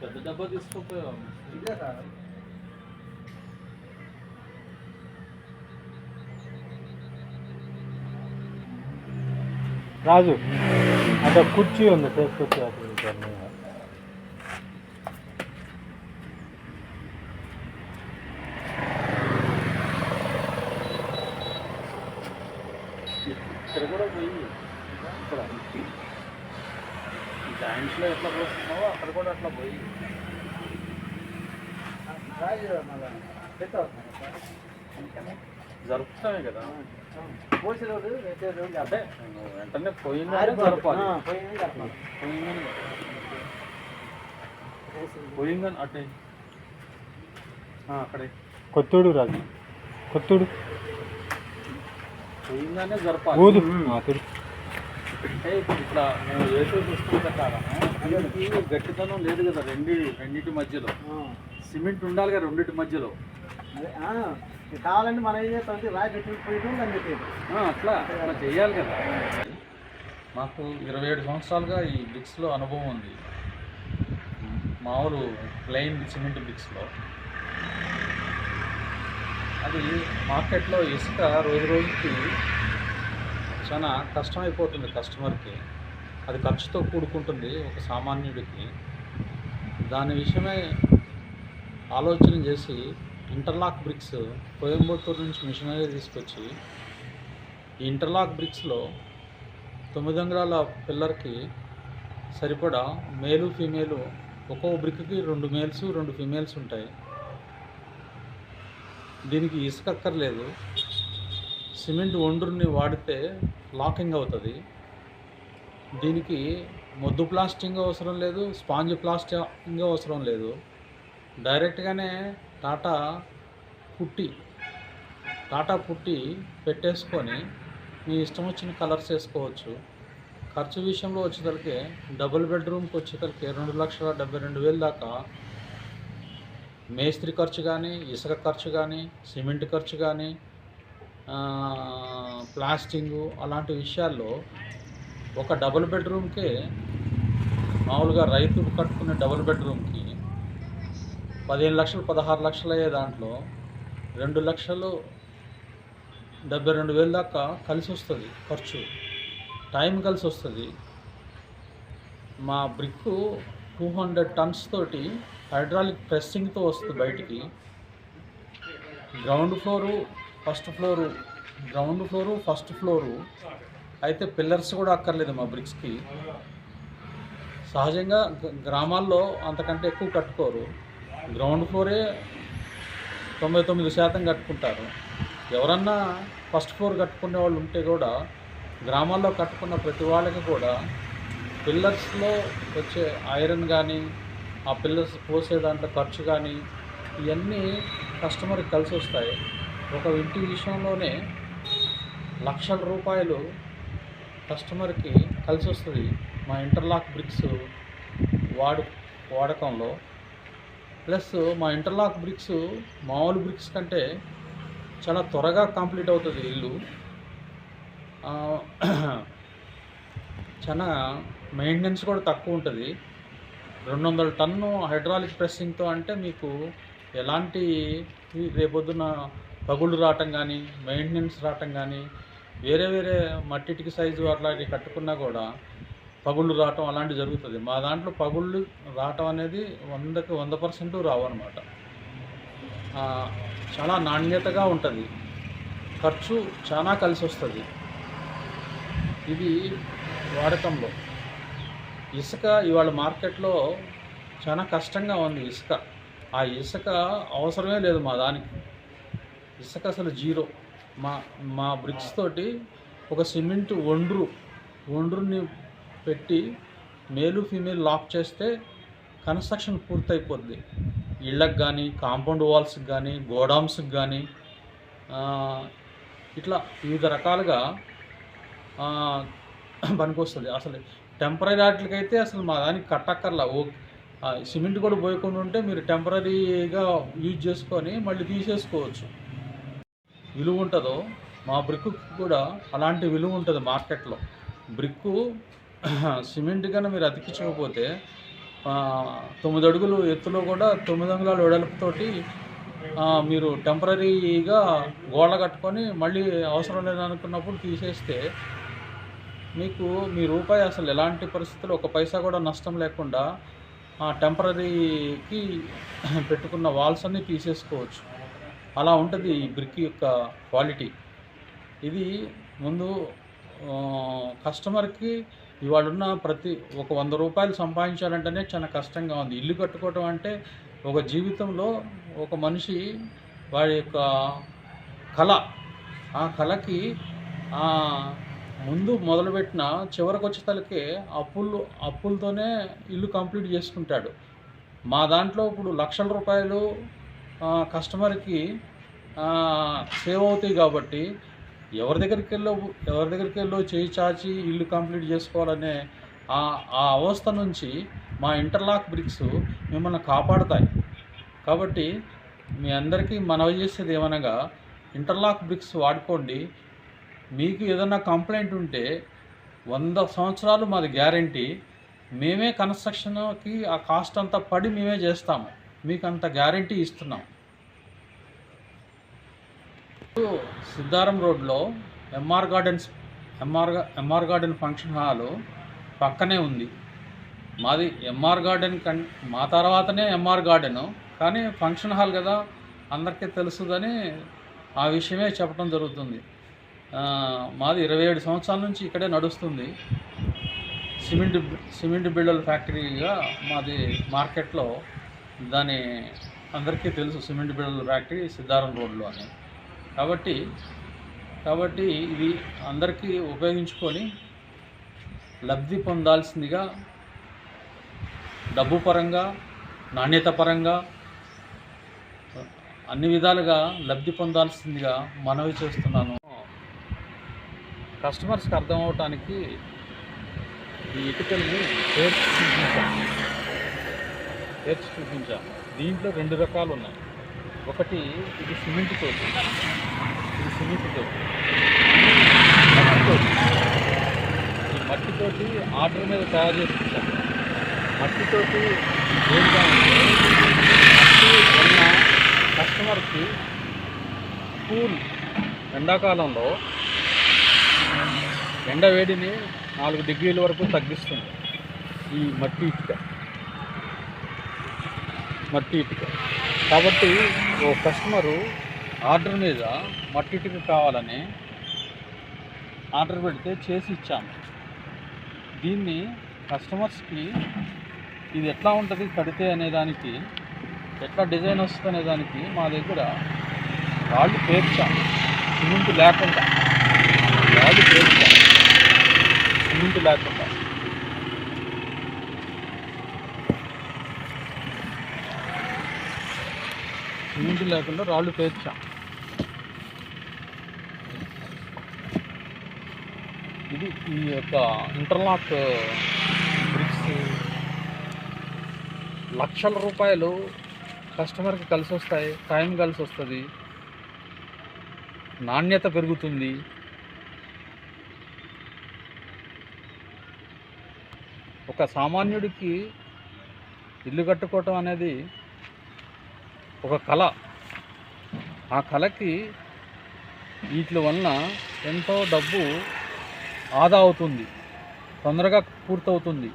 పెద్ద డబ్బా సార్ రాజు అక్కడ కుర్చీ ఉంది తీసుకొచ్చి అక్కడ దాని మీద. ఇక్కడ కూడా పోయి ఇక్కడ జాయింట్స్లో ఎట్లా పోస్తున్నావో అక్కడ కూడా అట్లా పోయి. జరుపుతామే కదా. పోసిన రోజు అంటే వెంటనే పోయిందని. జరపాలి. ఆ, పోయింది జరపాలి. పోయిందని. పోయిందని అట్టే ఆ, అక్కడే. కొత్తూడు రాజు. కొత్తూడు. పోయిందనే జరపాలి. అంటే ఇట్లా మేము గట్టితనం లేదు కదా రెండు రెండింటి మధ్యలో. సిమెంట్ ఉండాలి కదా రెండింటి మధ్యలో. కావాలంటే మనం ఏం చేస్తాం? అంటే రాయి పెట్టి పోయి దాన్ని పెట్టేది ఆ, అట్లా అట్లా చేయాలి కదా. మాకు ఇరవై ఏడు సంవత్సరాలుగా ఈ బ్రిక్స్లో అనుభవం ఉంది. మామూలు ప్లెయిన్ సిమెంట్ బ్రిక్స్లో. అది మార్కెట్లో ఇసుక రోజు రోజుకి చాలా కష్టమైపోతుంది కస్టమర్కి. అది ఖర్చుతో కూడుకుంటుంది ఒక సామాన్యుడికి. దాని విషయమై ఆలోచన చేసి ఇంటర్లాక్ బ్రిక్స్ కోయంబత్తూరు నుంచి మిషనరీ తీసుకొచ్చి ఈ ఇంటర్లాక్ బ్రిక్స్లో తొమ్మిది అంగుళాల పిల్లర్కి సరిపడా మేలు ఫీమేలు ఒక్కో బ్రిక్కి రెండు మేల్స్ రెండు ఫీమేల్స్ ఉంటాయి. దీనికి ఇసుక అక్కర్లేదు. సిమెంట్ ఒండ్రుని వాడితే లాకింగ్ అవుతుంది. దీనికి మొద్దు ప్లాస్టింగ్ అవసరం లేదు స్పాంజ్ ప్లాస్టింగ్ అవసరం లేదు. డైరెక్ట్గానే టాటా పుట్టి టాటా పుట్టి పెట్టేసుకొని మీ ఇష్టం వచ్చిన కలర్స్ వేసుకోవచ్చు. ఖర్చు విషయంలో వచ్చేసరికి డబుల్ బెడ్రూమ్కి వచ్చేసరికి రెండు లక్షల డెబ్బై రెండు వేలు దాకా. మేస్త్రి ఖర్చు కానీ ఇసుక ఖర్చు కానీ సిమెంట్ ఖర్చు కానీ ప్లాస్టింగు అలాంటి విషయాల్లో ఒక డబుల్ బెడ్రూమ్కే మామూలుగా రైతు కట్టుకునే డబుల్ బెడ్రూమ్కి పదిహేను లక్షలు పదహారు లక్షలు అయ్యే దాంట్లో రెండు లక్షలు డెబ్బై రెండు వేలు దాకా కలిసి వస్తుంది ఖర్చు. టైం కలిసి వస్తుంది. మా బ్రిక్ టూ హండ్రెడ్ టన్స్ తోటి హైడ్రాలిక్ ప్రెస్సింగ్తో వస్తుంది బయటికి. Ground floor first floor ground floor first floor. అయితే పిల్లర్స్ కూడా అక్కర్లేదు మా బ్రిక్స్కి. సహజంగా గ- గ్రామాల్లో అంతకంటే ఎక్కువ కట్టుకోరు. గ్రౌండ్ ఫ్లోరే తొంభై తొమ్మిది శాతం కట్టుకుంటారు. ఎవరన్నా ఫస్ట్ ఫ్లోర్ కట్టుకునే వాళ్ళు ఉంటే కూడా గ్రామాల్లో కట్టుకున్న ప్రతి వాళ్ళకి కూడా పిల్లర్స్లో వచ్చే ఐరన్ కానీ ఆ పిల్లర్స్ పోసే దాంట్లో ఖర్చు కానీ ఇవన్నీ కస్టమర్కి కలిసి వస్తాయి ఒక ఇంటి విషయంలోనే లక్షల రూపాయలు కస్టమర్కి కలిసి వస్తుంది. మా ఇంటర్లాక్ బ్రిక్స్ వాడు వాడకంలో. ప్లస్ మా ఇంటర్లాక్ బ్రిక్స్ మామూలు బ్రిక్స్ కంటే చాలా త్వరగా కంప్లీట్ అవుతుంది ఇల్లు. చాలా మెయింటెనెన్స్ కూడా తక్కువ ఉంటుంది. రెండు వందల టన్ను హైడ్రాలిక్ ప్రెస్సింగ్తో అంటే మీకు ఎలాంటి రేపొద్దున పగుళ్ళు రావటం కానీ మెయింటెనెన్స్ రావటం కానీ వేరే వేరే మట్టిటికి సైజు అట్లాంటివి కట్టుకున్నా కూడా పగుళ్ళు రావటం అలాంటివి జరుగుతుంది. మా దాంట్లో పగుళ్ళు రావటం అనేది వందకి వంద పర్సెంట్ రావు అనమాట చాలా నాణ్యతగా ఉంటుంది. ఖర్చు చాలా కలిసి వస్తుంది. ఇది వాడకంలో. ఇసుక ఇవాళ మార్కెట్లో చాలా కష్టంగా ఉంది ఇసుక. ఆ ఇసుక అవసరమే లేదు మా దానికి. ఇసుక అసలు జీరో. మా మా బ్రిక్స్ తోటి ఒక సిమెంట్ ఒండ్రు ఒండ్రుని పెట్టి మేలు ఫీమేల్ లాక్ చేస్తే కన్స్ట్రక్షన్ పూర్తయిపోద్ది. ఇళ్ళకి కానీ కాంపౌండ్ వాల్స్కి కానీ గోడౌన్స్కి కానీ ఇట్లా వివిధ రకాలుగా పనికొస్తుంది. అసలు టెంపరీ వాటికైతే అసలు మా దానికి కట్టక్కర్లా. ఓ సిమెంట్ కూడా పోయకుండా ఉంటే మీరు టెంపరీగా యూజ్ చేసుకొని మళ్ళీ తీసేసుకోవచ్చు. విలువ ఉంటుందో మా బ్రిక్ కూడా అలాంటి విలువ ఉంటుంది మార్కెట్లో. బ్రిక్కు సిమెంట్ కన్నా మీరు అతికించకపోతే తొమ్మిది అడుగులు ఎత్తులో కూడా తొమ్మిది అంగుళాల వెడల్పుతోటి మీరు టెంపరీగా గోడ కట్టుకొని మళ్ళీ అవసరం లేదనుకున్నప్పుడు తీసేస్తే మీకు మీ రూపాయి అసలు ఎలాంటి పరిస్థితుల్లో ఒక పైసా కూడా నష్టం లేకుండా ఆ టెంపరీకి పెట్టుకున్న వాల్స్ అన్నీ తీసేసుకోవచ్చు. అలా ఉంటుంది ఈ బ్రిక్ యొక్క క్వాలిటీ. ఇది ముందు కస్టమర్కి ఇవాళ ఉన్న ప్రతి ఒక వంద రూపాయలు సంపాదించాలంటేనే చాలా కష్టంగా ఉంది. ఇల్లు కట్టుకోవటం అంటే ఒక జీవితంలో ఒక మనిషి వాడి యొక్క కళ. ఆ కళకి ఆ, ముందు మొదలుపెట్టిన చివరికి వచ్చేతలకే అప్పులు అప్పులతోనే ఇల్లు కంప్లీట్ చేసుకుంటాడు. మా దాంట్లో ఇప్పుడు లక్షల రూపాయలు కస్టమర్కి సేవ్ అవుతాయి కాబట్టి ఎవరి దగ్గరికి వెళ్ళో ఎవరి దగ్గరికి వెళ్ళో చేయి చాచి ఇల్లు కంప్లీట్ చేసుకోవాలనే ఆ ఆ అవస్థ నుంచి మా ఇంటర్లాక్ బ్రిక్స్ మిమ్మల్ని కాపాడుతాయి. కాబట్టి మీ అందరికీ మనవి చేసేది ఏమనగా ఇంటర్లాక్ బ్రిక్స్ వాడుకోండి. మీకు ఏదైనా కంప్లైంట్ ఉంటే వంద సంవత్సరాలు మాది గ్యారంటీ. మేమే కన్స్ట్రక్షన్కి ఆ కాస్ట్ అంతా పడి మేమే చేస్తాము. మీకు అంత గ్యారంటీ ఇస్తున్నాం. సిద్ధారం రోడ్లో MR gardens MR MR garden function hall పక్కనే ఉంది. మాది ఎంఆర్ గార్డెన్ కన్ మా తర్వాతనే ఎంఆర్ గార్డెన్. కానీ ఫంక్షన్ హాల్ కదా అందరికీ తెలుసుదని ఆ విషయమే చెప్పడం జరుగుతుంది. మాది ఇరవై ఏడు సంవత్సరాల నుంచి ఇక్కడే నడుస్తుంది. సిమెంట్ సిమెంట్ బిల్డర్ ఫ్యాక్టరీగా మాది మార్కెట్లో దాని అందరికీ తెలుసు సిమెంట్ బిల్డర్ ఫ్యాక్టరీ సిద్ధారం రోడ్లో అని. కాబట్టి కాబట్టి ఇది అందరికీ ఉపయోగించుకొని లబ్ధి పొందాల్సిందిగా డబ్బు పరంగా నాణ్యత పరంగా అన్ని విధాలుగా లబ్ధి పొందాల్సిందిగా మనవి చేస్తున్నాను. కస్టమర్స్కి అర్థం అవటానికి ఈ ఇటుకల్ని పేర్చి చూపించాను. పేర్చి చూపించాను. దీంట్లో రెండు రకాలు ఉన్నాయి. ఒకటి ఇది సిమెంట్ తోటి. ఇది మట్టితోటి ఈ మట్టితోటి ఆర్డర్ మీద తయారు చేసుకుంటాం మట్టితోటి మట్టి ఉన్న కస్టమర్కి కూల్ ఎండాకాలంలో ఎండ వేడిని నాలుగు డిగ్రీల వరకు తగ్గిస్తుంది. ఈ మట్టి ఇటుక. మట్టి ఇటుక. కాబట్టి ఓ కస్టమరు ఆర్డర్ మీద మట్టిటికి కావాలని ఆర్డర్ పెడితే చేసి ఇచ్చాము దీన్ని కస్టమర్స్కి ఇది ఎట్లా ఉంటుంది కడితే అనే దానికి ఎట్లా డిజైన్ వస్తుంది అనే దానికి మా దగ్గర రాళ్ళు పేర్చాం. సిమెంట్ లేకుండా. రాళ్ళు పేర్చాం. సిమెంట్ లేకుండా. సిమెంట్ లేకుండా రాళ్ళు పేర్చాం. ఇది ఈ యొక్క ఇంటర్లాక్ బ్రిక్స్ లక్షల రూపాయలు కస్టమర్కి కలిసి వస్తాయి టైం కలిసి వస్తుంది. నాణ్యత పెరుగుతుంది. ఒక సామాన్యుడికి ఇల్లు కట్టుకోవటం అనేది ఒక కళ. ఆ కళకి వీటి వలన ఎంతో డబ్బు ఆదా అవుతుంది. తొందరగా పూర్తవుతుంది.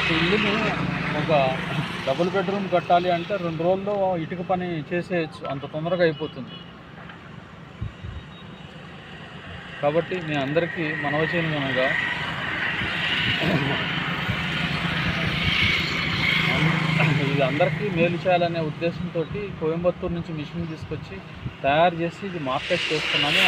ఒక ఇల్లుని ఒక డబుల్ బెడ్రూమ్ కట్టాలి అంటే రెండు రోజుల్లో ఇటుక పని చేసేయచ్చు. అంత తొందరగా అయిపోతుంది. కాబట్టి మీ అందరికీ మనవి చేయనుగా ఇది అందరికీ మేలు చేయాలనే ఉద్దేశంతో కోయంబత్తూరు నుంచి మిషన్ తీసుకొచ్చి తయారు చేసి ఇది మార్కెట్ చేస్తున్నాము